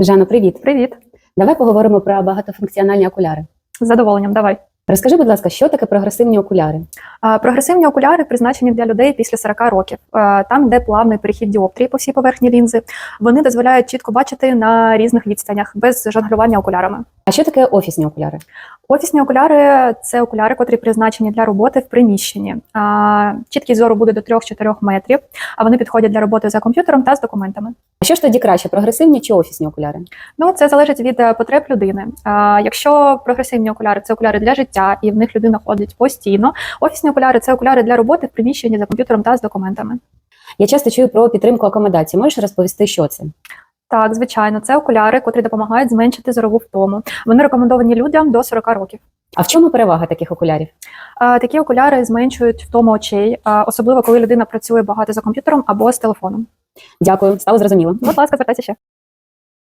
Жано, привіт. Привіт, Давай поговоримо про багатофункціональні окуляри. з задоволенням. Давай. Розкажи, будь ласка, що таке прогресивні окуляри? Прогресивні окуляри призначені для людей після 40 років. Там, де плавний перехід діоптрії по всій поверхні лінзи, вони дозволяють чітко бачити на різних відстанях без жонглювання окулярами. А що таке офісні окуляри? Офісні окуляри це окуляри, котрі призначені для роботи в приміщенні. Чіткість зору буде до 3-4 метрів, а вони підходять для роботи за комп'ютером та з документами. А що ж тоді краще, прогресивні чи офісні окуляри? Ну, це залежить від е, потреб людини. А, якщо прогресивні окуляри це окуляри для життя, і в них людина ходить постійно. Офісні окуляри це окуляри для роботи в приміщенні за комп'ютером та з документами. Я часто чую про підтримку акомодації. Можеш розповісти, що це? Так, звичайно, це окуляри, котрі допомагають зменшити зорову втому. Вони рекомендовані людям до 40 років. А в чому перевага таких окулярів? А, Такі окуляри зменшують втому очей, а, особливо коли людина працює багато за комп'ютером або з телефоном. Дякую, стало зрозуміло. Будь ласка, звертайся ще.